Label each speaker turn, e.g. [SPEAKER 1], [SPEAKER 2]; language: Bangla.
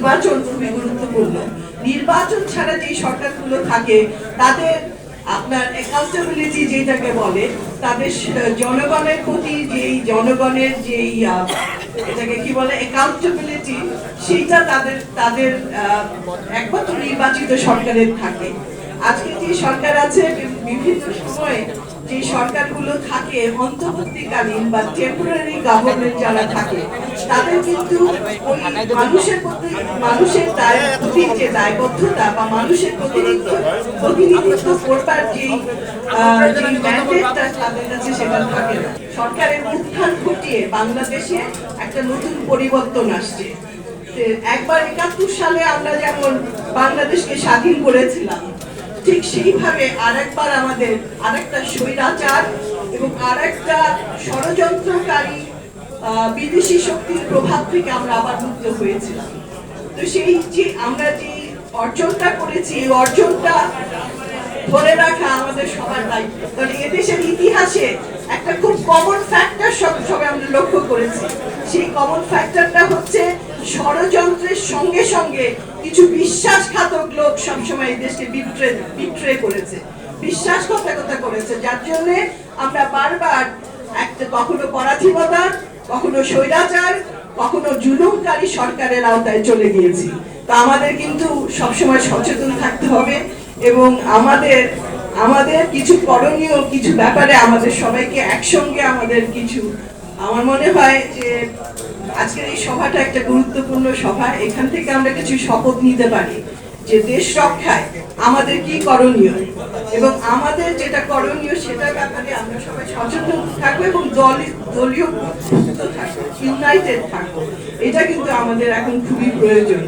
[SPEAKER 1] নির্বাচন খুবই গুরুত্বপূর্ণ। নির্বাচন ছাড়া যে সরকারগুলো থাকে, তাদের আপনার অ্যাকাউন্টেবিলিটি যেটাকে বলে, তাদের জনগণের প্রতি যেই জনগণের যেই এটাকে কি বলে অ্যাকাউন্টেবিলিটি সেইটা তাদের তাদের একমাত্র নির্বাচিত সরকারের থাকে। আজকে যে সরকার আছে বিভিন্ন সময়ে যে সরকারগুলো থাকে, অন্তর্বর্তীকালীন বা টেম্পোরারি গভর্নমেন্ট যারা থাকে তাদের কিন্তু মানুষের প্রতি, মানুষের দায় প্রতি যে দায়বদ্ধতা বা মানুষের প্রতিনিধিত্ব প্রতিনিধিত্ব করবার যে তাদের কাছে সেটা থাকে না। সরকারের উত্থান ঘটিয়ে বাংলাদেশে একটা নতুন পরিবর্তন আসছে। একবার একাত্তর সালে আমরা যেমন বাংলাদেশকে স্বাধীন করেছিলাম, ঠিক সেইভাবে আরেকবার আমাদের আরেকটা স্বৈরাচার এবং আরেকটা ষড়যন্ত্রকারী বিদেশি শক্তির প্রভাব থেকে আমরা আবার মুক্ত হয়েছিলাম। তো সেই যে আমরা যে অর্জনটা করেছি, এই অর্জনটা ধরে রাখা আমাদের সবার দায়িত্ব। কারণ এদেশের ইতিহাসে একটা খুব কমন ফ্যাক্টর সব, সবাই আমরা লক্ষ্য করেছি। সেই কমন ফ্যাক্টরটা হচ্ছে ষড়যন্ত্রের সঙ্গে সঙ্গে কিছু বিশ্বাসঘাতক লোক সবসময় এই দেশকে বিট্রে বিট্রে করেছে। বিশ্বাসঘাতকতা করেছে। যার জন্যে আমরা বারবার একটা কখনো পরাধীনতা কখনো স্বৈরাচার, কখনো জুলুমকারী সরকারের আওতায় চলে গিয়েছি। তা আমাদের কিন্তু সবসময় সচেতন থাকতে হবে এবং আমাদের আমাদের কিছু করণীয় কিছু ব্যাপারে আমাদের সবাইকে একসঙ্গে আমাদের কিছু, আমার মনে হয় যে আজকের এই সভাটা একটা গুরুত্বপূর্ণ সভা। এখান থেকে আমরা কিছু শপথ নিতে পারি যে দেশ রক্ষায় আমাদের কি করণীয়? এবং আমাদের যেটা করণীয় সেটা ব্যাপারে আমরা সবাই সচেতন থাকব এবং দলীয় থাকব ইউনাইটেড থাকব। এটা কিন্তু আমাদের এখন খুবই প্রয়োজন।